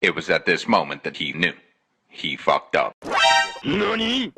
It was at this moment that he knew. He fucked up. 何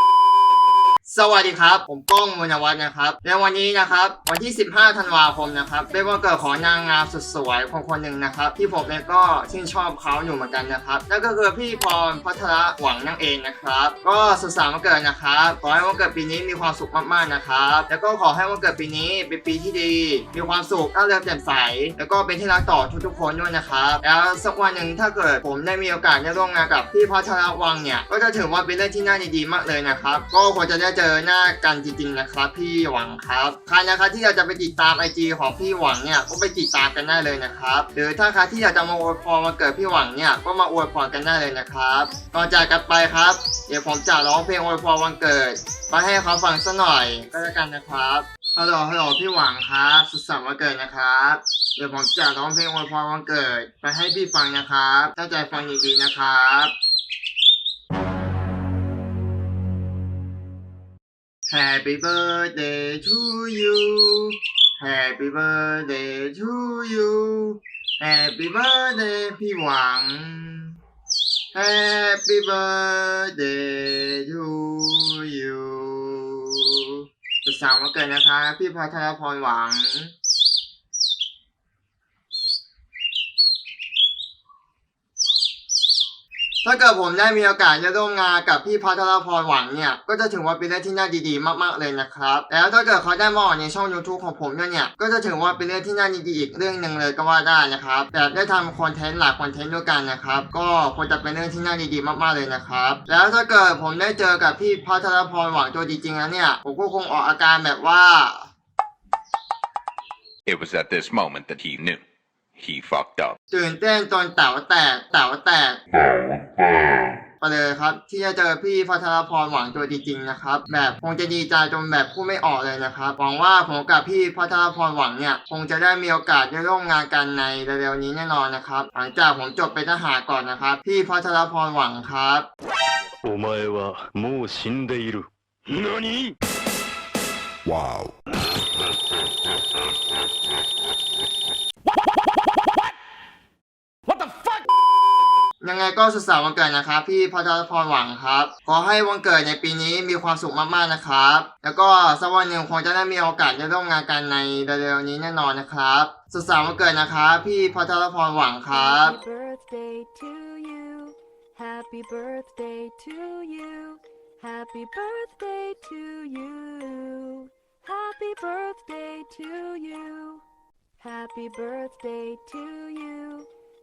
สวัสดีครับ ผมก้องมุนวัฒน์นะครับในวันนี้นะครับ วันที่ 15 ธันวาคมนะครับเป็นวันเกิดของนางงามสุดสวยคนคนหนึ่งนะครับ ที่ผมเองก็ชื่นชอบเขาอยู่เหมือนกันนะครับนั่นก็คือพี่พรพัทรหวังนั่งเองนะครับ ก็สุดสานวันเกิดนะครับขอให้วันเกิดปีนี้มีความสุขมากๆนะครับ แล้วก็ขอให้วันเกิดปีนี้เป็นปีที่ดี มีความสุขร่าเริงแจ่มใส แล้วก็เป็นที่รักต่อทุกๆคนด้วยนะครับแล้วสักวันหนึ่งถ้าเกิดผมได้มีโอกาสได้ร่วมงานกับพี่พัทรวังเนี่ยก็จะถือว่าเป็นเรื่องที่น่าดีมากเลยนะครับก็ควรจะได้เจอหน้ากันจริงๆนะครับพี่หวังครับใครนะครับที่อยากจะไปติดตามไอจีของพี่หวังเนี่ยก็ไปติดตามกันได้เลยนะครับหรือถ้าใครที่อยากจะมาอวยพรวันเกิดพี่หวังเนี่ยก็มาอวยพรกันได้เลยนะครับก่อนจากกันไปครับ เดี๋ยวผมจะร้องเพลงอวยพรวันเกิดมาให้เขาฟังสักหน่อยก็แล้วกันนะครับฮัลโหลฮัลโหลพี่หวังครับสุขสันต์วันเกิดนะครับเดี๋ยวผมจะร้องเพลงอวยพรวันเกิด ไปให้พี่ฟังนะครับตั้งใจฟังดีๆนะครับ Happy birthday to you Happy birthday to you Happy birthday พี่หวัง Happy birthday to you สุขสันต์วันเกิดนะคะ พี่พัทรพรหวัง ถ้าเกิดผมได้มีโอกาสได้ร่วมงานกับพี่พัทรพรหวังเนี่ย ก็จะถือว่าเป็นเรื่องที่น่าดีๆ มากๆเลยนะครับ แล้วถ้าเกิดเขาได้มาออกในช่อง YouTube ของผมด้วยเนี่ย ก็จะถือว่าเป็นเรื่องที่น่าดีๆอีกเรื่องหนึ่งเลยก็ว่าได้นะครับ แบบได้ทำคอนเทนต์หลายคอนเทนต์ด้วยกันนะครับ ก็คงจะเป็นเรื่องที่น่าดีๆ มากๆเลยนะครับ แล้วถ้าเกิดผมได้เจอกับพี่พัทรพรหวังตัวจริงๆแล้วเนี่ย ผมก็คงออกอาการแบบว่า It was at this moment that he knew. He fucked up. ตื่นเต้นจนเต๋าแตกเต๋าแตกไปเลยครับ ที่จะเจอพี่พัทรพรหวังตัวจริงๆนะครับ แบบคงจะดีใจจนแบบพูดไม่ออกเลยนะครับหวังว่าผมกับพี่พัทรพรหวังเนี่ย คงจะได้มีโอกาสได้ร่วมงานกันในเร็วๆนี้แน่นอนนะครับ หลังจากผมจบเป็นทหารก่อนนะครับ พี่พัทรพรหวังครับ お前はもう死んでいる何 Wow. ยัง ไงก็สุขสันต์วันเกิดนะครับ พี่พัทรพรหวังครับ ขอให้วันเกิดในปีนี้มีความสุขมากๆนะครับ แล้วก็สักวันหนึ่งคงจะได้มีโอกาสได้ร่วมงานกันในเร็วๆนี้แน่นอนนะครับสุขสันต์วันเกิดนะครับพี่พัทรพรหวังครับ Happy birthday to you Happy birthday to you. Happy birthday to you. Happy birthday to you. Happy birthday to you.